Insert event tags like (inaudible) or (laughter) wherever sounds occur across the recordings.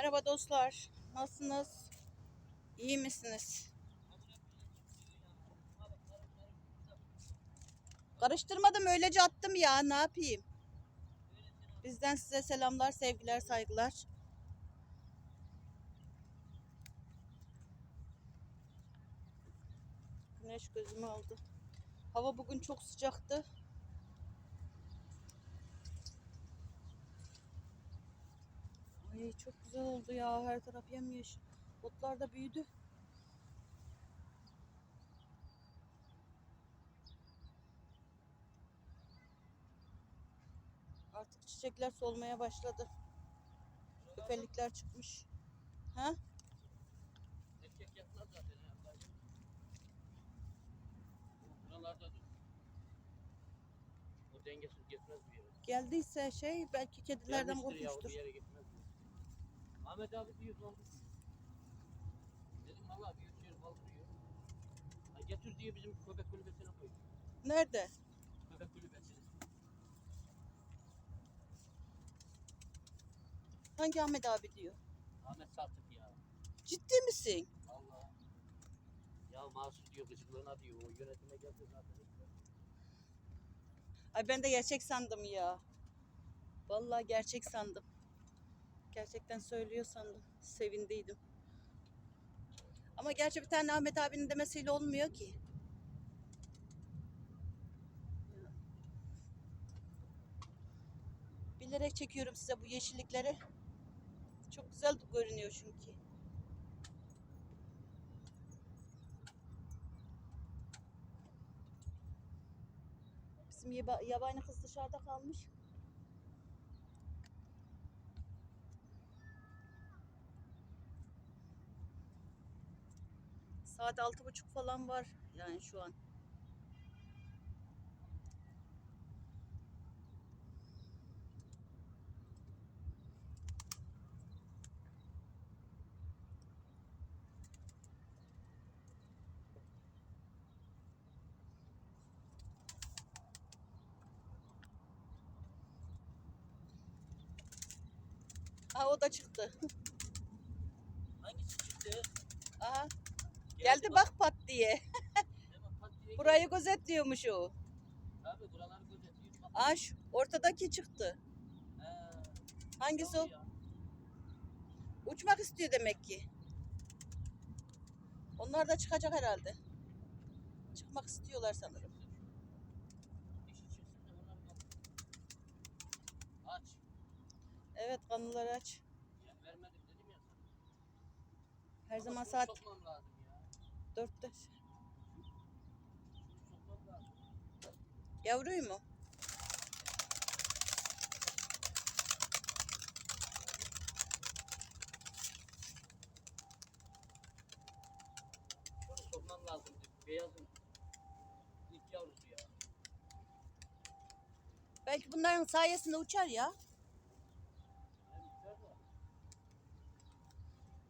Merhaba dostlar. Nasılsınız? İyi misiniz? Karıştırmadım öylece attım ya ne yapayım? Bizden size selamlar, sevgiler, saygılar. Güneş gözümü aldı. Hava bugün çok sıcaktı. Ay çok güzel oldu ya. Her taraf yemyeşil. Otlar da büyüdü. Artık çiçekler solmaya başladı. Köpelikler çıkmış. Ha? Erkek yatmaz zaten. Buralarda dur. O dengesiz gitmez bir yere. Geldiyse şey belki kedilerden Gelmiştir ya, korkmuştur. bir yere gitmez. Ahmet abi diyor lan. Dedim valla bir üç yer kaldırıyor. Ha, getir diye bizim köpek kulübesine koy. Nerede? Köpek kulübesine. Hangi Ahmet abi diyor? Ahmet Saltık ya. Ciddi misin? Valla. Ya Mahsus diyor gıcıklığına diyor. O yönetime geldi zaten. Ay ben de gerçek sandım ya. Vallahi gerçek sandım. Gerçekten söylüyor sandım. Sevindiydim. Ama gerçi bir tane Ahmet abinin demesiyle olmuyor ki. Bilerek çekiyorum size bu yeşillikleri. Çok güzel görünüyor çünkü. Bizim yaba- yabani kız dışarıda kalmış. Saat altı buçuk falan var yani şu an. Aa o da çıktı. Hangisi çıktı? Aha geldi bak pat diye. (laughs) Burayı gözetliyormuş o. Abi buraları gözetiyor. Bak. Aa şu ortadaki çıktı. He. Hangisi o? Uçmak istiyor demek ki. Onlar da çıkacak herhalde. Çıkmak istiyorlar sanırım. Aç. Evet kanlıları aç. Her Ama zaman saat Sokmam lazım. Yavruyu mu? Şunu sokmam lazım. Beyazın ilk yavrusu ya. Belki bunların sayesinde uçar ya.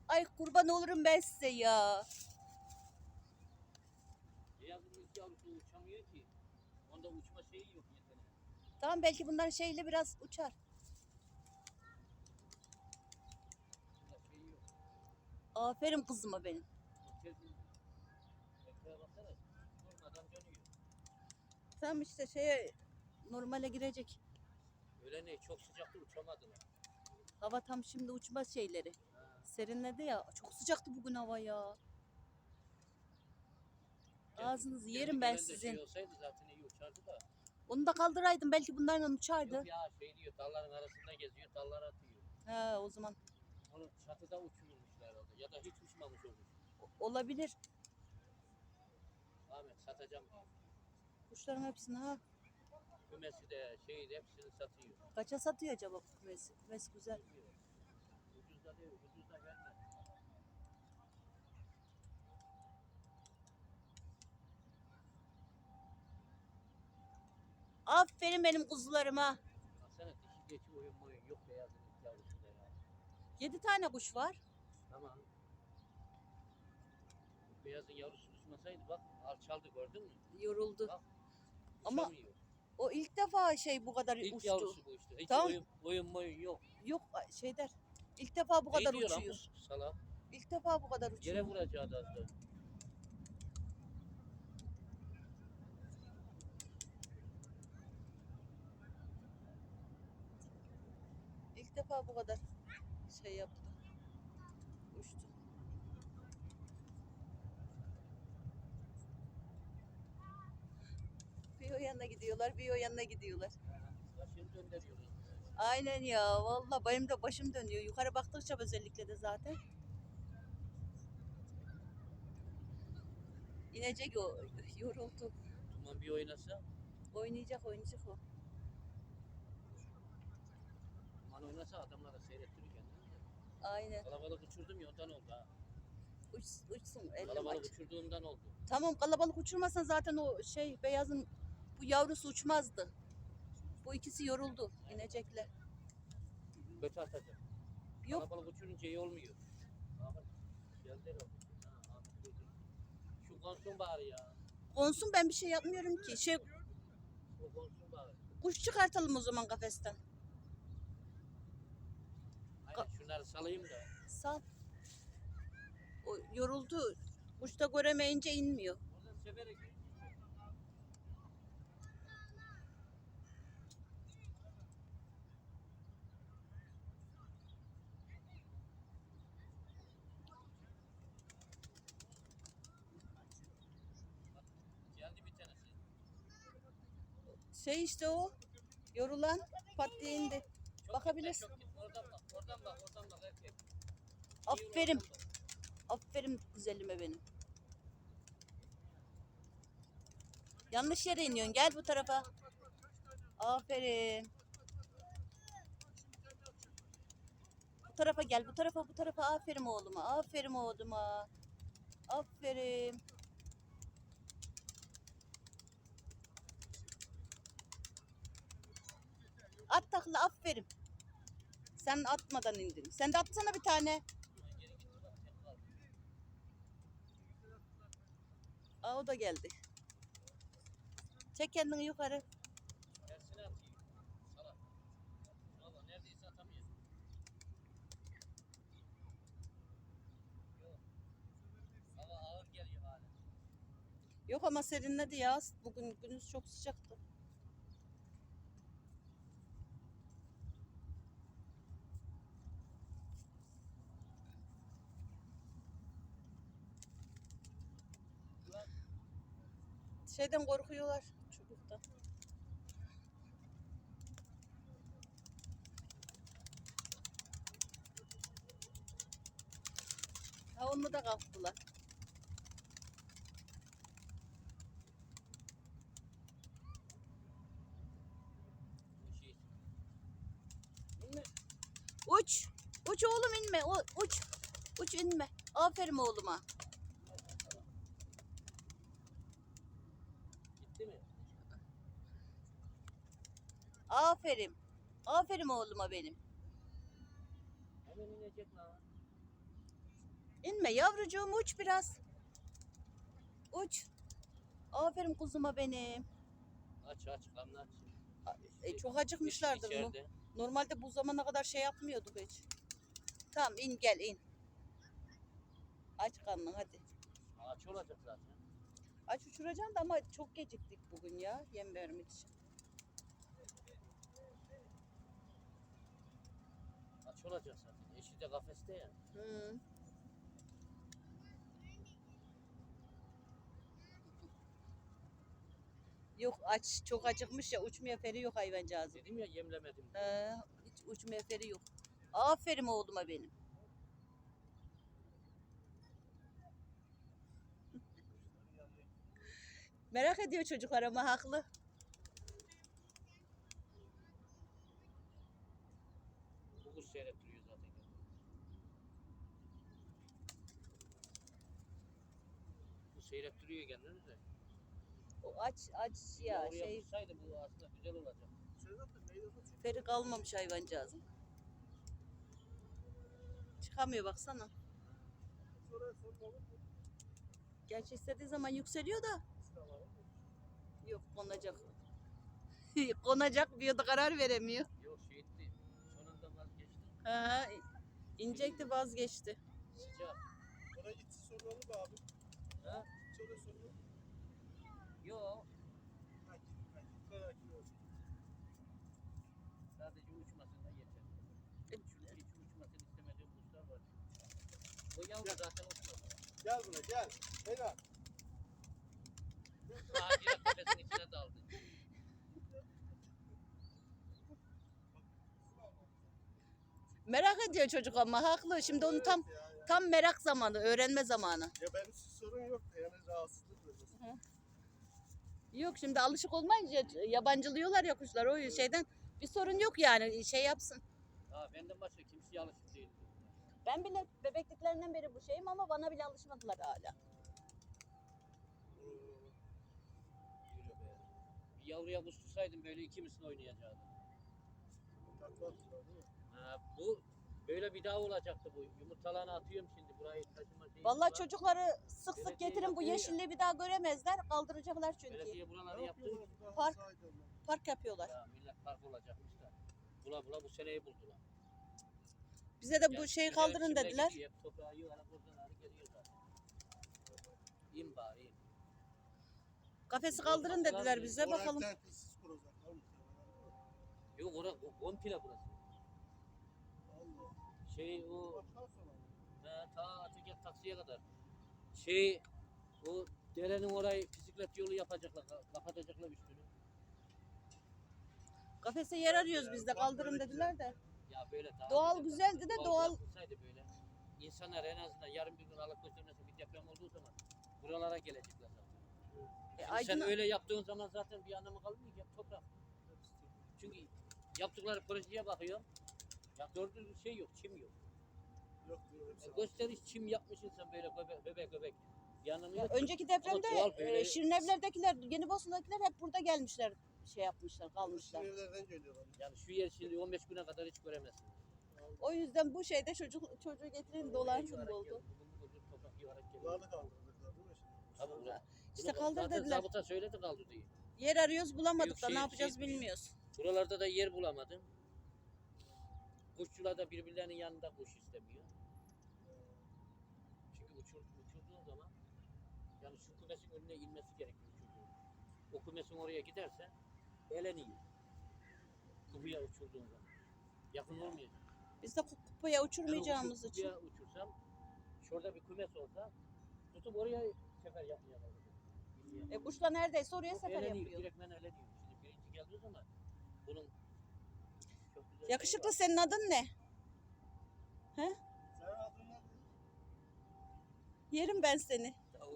Ay kurban olurum ben size ya. Beyazın ilk yavrusu uçamıyor ki. Onda uçma şeyi yok yeteneği. Tamam belki bunlar şeyle biraz uçar. Aferin kızıma benim. Tam işte şeye normale girecek. Öyle ne? Çok sıcakta uçamadılar. Hava tam şimdi uçma şeyleri. Ha. Serinledi ya. Çok sıcaktı bugün hava ya. Ağzınızı yerim ben sizin. Şey olsaydı zaten iyi uçardı da. Onu da kaldıraydım belki bunlarla uçardı. Yok ya şey diyor dalların arasında geziyor dallar atıyor. He o zaman Onu çatıda uçurmuşlar herhalde. Ya da hiç uçmamış olur. olabilir. Ahmet satacağım. Kuşların hepsini ha. Kümesi de şeyi de hepsini satıyor. Kaça satıyor acaba bu kümesi? Kümesi güzel. Ucuz da değil, ucuz da vermez. Aferin benim kuzularıma. Baksana dişi geçi oyun oyun yok beyazın ilk yavrusunda ya. Yedi tane kuş var. Tamam. Beyazın yavrusu uçmasaydı bak alçaldı gördün mü? Yoruldu. Bak, Ama Uçamıyor. o ilk defa şey bu kadar İlk uçtu. yavrusu bu işte. Hiç Tamam. oyun, oyun oyun yok. Yok şey der. İlk defa bu kadar Ne diyor lan uçuyor. bu Salak. İlk defa bu kadar uçuyor. Yere vuracağı da az da. İlk defa bu kadar şey yaptı. Uçtu. Bir o yana gidiyorlar, bir o yana gidiyorlar. Aynen ya, vallahi benim de başım dönüyor. Yukarı baktıkça özellikle de zaten. İnecek o, yoruldu. Duman bir oynasa. Oynayacak, oynayacak o. Duman oynasa adamlara seyrettirir kendini. Aynen. Kalabalık uçurdum ya ondan oldu ha. Uç, uçsun, Kalabalık maç. uçurduğumdan oldu. Tamam kalabalık uçurmasan zaten o şey beyazın bu yavrusu uçmazdı. Bu ikisi yoruldu inecekler. Kötü atacak. Yok Kalabalık uçurunca iyi olmuyor. Ahmet. Ha, Ahmet. Şu konsun bari ya. konsun ben bir şey yapmıyorum ki. Şey konsun bari. kuş çıkartalım o zaman kafesten. Şunları salayım da. Sal. O yoruldu. Da göremeyince inmiyor. Oradan severek Geldi bir tanesi. Şey işte o yorulan pat diye indi. Çok Bakabilirsin. çok gitme. Oradan bak, oradan bak, oradan bak erkek. Aferin. Aferin güzelime benim. Yanlış yere iniyorsun. Gel bu tarafa. Aferin. Bu tarafa gel. Bu tarafa bu tarafa. Aferin oğluma. Aferin oğluma. Aferin. At takla aferin. Sen atmadan indin. Sen de atsana bir tane. Aa o da geldi. Çek kendini yukarı. Yok ama serinledi ya. Bugün günümüz çok sıcaktı. Şeyden korkuyorlar çocuktan. Ha onu da kalktılar. Uç. Uç oğlum inme. Uç. Uç inme. Aferin oğluma. gitti mi? Aferin. Aferin oğluma benim. Hemen inecek lan. İnme yavrucuğum uç biraz. Uç. Aferin kuzuma benim. Aç aç karnı aç. E, çok acıkmışlardır bu. İçeride. Normalde bu zamana kadar şey yapmıyorduk hiç. Tamam in gel in. Aç karnını hadi. Aç olacak zaten. Aç uçuracaksın da ama çok geciktik bugün ya yem vermek için. Aç olacak zaten. Eşi de kafeste ya. Hı. Yok aç çok acıkmış ya uçmaya feri yok hayvancağızın. Dedim ya yemlemedim. Ee, hiç uçmaya feri yok. Aferin oğluma benim. Merak ediyor çocuklar ama haklı. Kuş seyrettiriyor zaten. Bu seyrettiriyor kendini de. O aç aç ya şey tutsaydı bu aslında güzel olacak. feri kalmamış hayvancağızın. Çıkamıyor baksana. Gerçi istediği zaman yükseliyor da. Yok konacak. (laughs) konacak diyor da karar veremiyor. Yok şey. Ha, İnecekti vazgeçti. Sıcak. Oraya gitsin sorun olur mu abi? Ha? Hiç oraya sorun olur mu? Yok. Ha git, ha git. Merak etme. Sadece uçmasın da yeter. Hiç, hiç uçmasını istemediğim kuşlar var. O yavru zaten uçmaz. Gel buraya gel. Helal. Ağacıyla kafesin içine daldı. Merak ediyor çocuk ama haklı. Şimdi onu tam tam merak zamanı, öğrenme zamanı. Ya benim sorun yok da yani rahatsızlık böyle. Yok şimdi alışık olmayınca yabancılıyorlar ya kuşlar o şeyden bir sorun yok yani şey yapsın. Ha benden başka kimseye alışık değil. Ben bile bebekliklerinden beri bu şeyim ama bana bile alışmadılar hala. Bir yavruya kuş tutsaydım böyle ikimizin oynayacaktı. Takla attılar değil mi? Bu böyle bir daha olacaktı bu. Yumurtalarını atıyorum şimdi burayı taşıma şeyi Vallahi çocukları sık sık Belediye getirin bu yapıyor ya. yeşilliği bir daha göremezler kaldıracaklar çünkü. Belediye buraları yaptı. Park. Park yapıyorlar. Ya millet park olacakmış da. Bula bula bu seneyi buldular. Bize de bu şeyi kaldırın dediler. gidiyor, hep Toprağı yuvarlak oradan ağrı geliyor zaten. İn bari in. Kafesi kaldırın dediler bize bakalım. kuracaklar. Yok orası komple burası. Şey sona. he, ta Atıket taksiye kadar. Şey o derenin orayı bisiklet yolu yapacaklar, ka- kapatacaklar üstünü. Kafese yer arıyoruz biz de kaldırın dediler de. Ya böyle daha Doğal güzel, güzeldi de doğal bırakılsaydı böyle. İnsanlar en azından yarın bir gün Allah göstermesin bir deprem olduğu zaman buralara gelecekler zaten. E, Şimdi Aydın- sen öyle yaptığın zaman zaten bir anlamı kalmıyor ki toprak. Çünkü yaptıkları projeye bakıyor. Ya düzgün şey yok, çim yok. Yok diyor hepsi. E, gösteriş çim yapmışsın sen böyle göbek göbek. göbek. Anlamı Ya yok. ki. önceki depremde doğal böyle- e, Şirinevler'dekiler, Yeni Bosna'dakiler hep burada gelmişler. Şey yapmışlar, kalmışlar. Evlerden geliyorlar. Yani şu yer şimdi 15 güne kadar hiç göremezsin. O yüzden bu şeyde çocuk çocuğu getirin dolansın Yuvarlak oldu. geliyor, Bugün bugün toprak yuvarlak geliyor. Bunlarla kaldırdılar değil mi şimdi? Tabii ulan. İşte Bunu kaldır zaten dediler. Zabıta söyledi kaldı diye. Yer arıyoruz bulamadık Büyük da ne şehir- yapacağız şehir- bilmiyoruz. Buralarda da yer bulamadım. Kuşçular da birbirlerinin yanında kuş istemiyor. Çünkü uçur, uçurduğun zaman yani şu kümesin önüne inmesi gerekiyor uçurduğun. O kümesin oraya giderse eleniyor. Kubuya uçurduğun zaman. Yakın olmayacak. Biz de ku- kupaya uçurmayacağımız uçur- için. kubuya uçursam şurada bir kümes olsa tutup oraya sefer yapmaya. E kuşla neredeyse oraya sefer Eleniyor, yapıyor. Direktmen eleniyor. Şimdi birinci geldiği zaman bunun Yakışıklı senin adın ne? Ne? Yerim ben seni. Daha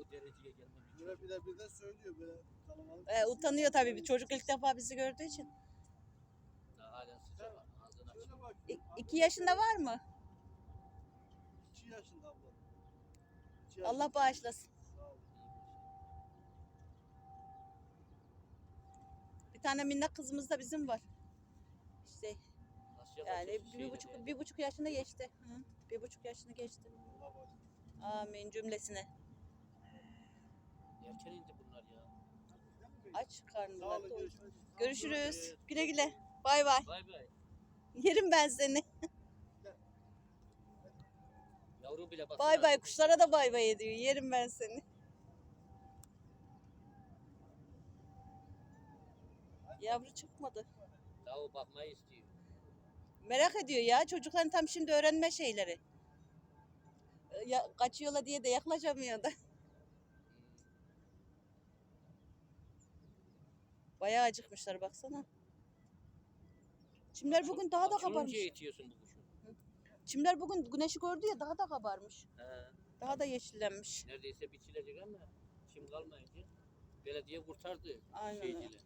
bir de bir de söylüyor böyle kalabalık. E, utanıyor tabii bir çocuk ilk defa bizi gördüğü için. Daha halen sıcak. Ağzını iki yaşında var mı? 2 yaşında abla. İki Allah yaşında. bağışlasın. Bir tane minnak kızımız da bizim var. İşte Yani bir şeyleri buçuk, yani? bir buçuk yaşında geçti. Hı, bir buçuk yaşını geçti. Allah bağışlasın. Amin cümlesine. Erken indi bunlar ya. Aç Sağ olun görüşürüz. Görüşürüz. Güle güle. Bay bay. Bay bay. Yerim ben seni. Yavru bile bak. Bay bay. Kuşlara da bay bay ediyor. Yerim ben seni. Yavru çıkmadı. Daha o bakmayı istiyor. Merak ediyor ya. Çocukların tam şimdi öğrenme şeyleri. E, Ya, kaçıyorlar diye de yaklaşamıyor da. Bayağı acıkmışlar baksana. Çimler bugün daha da Açılınca kabarmış. eğitiyorsun bu kuşu. Çimler bugün güneşi gördü ya daha da kabarmış. He. Daha da yeşillenmiş. Neredeyse biçilecek ama çim kalmayınca belediye kurtardı Aynen öyle. şeyciyle.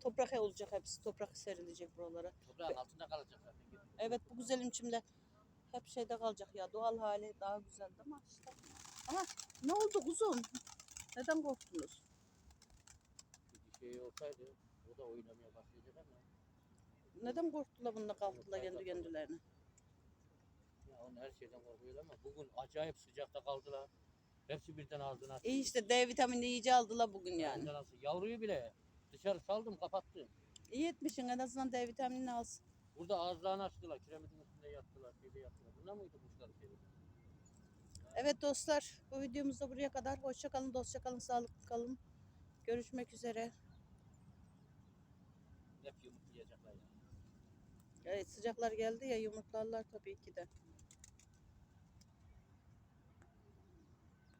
Toprak olacak hepsi. Toprak serilecek buralara. Toprağın altında kalacak zaten. Evet bu güzelim çimler hep şeyde kalacak ya. Doğal hali daha güzeldi ama işte. Aha ne oldu kuzum? Neden korktunuz? Bir şey olsaydı o da oynamaya başlayacak ama Neden korktular bununla kalktılar kendi kendilerine? ya onun her şeyden korkuyor ama bugün acayip sıcakta kaldılar. Hepsi birden ağzına. İyi işte D vitamini iyice aldılar bugün yani. Yavruyu bile dışarı saldım kapattım. İyi etmişsin en azından D vitaminini alsın. Burada ağızlarını açtılar kiremitin üstünde yattılar, şeyde yattılar. Bunlar mıydı kuşlar şeyde? Evet dostlar bu videomuz da buraya kadar. Hoşça kalın, dostça kalın, sağlıklı kalın. Görüşmek üzere. Hep yumurtlayacaklar yani. Evet sıcaklar geldi ya yumurtlarlar tabii ki de.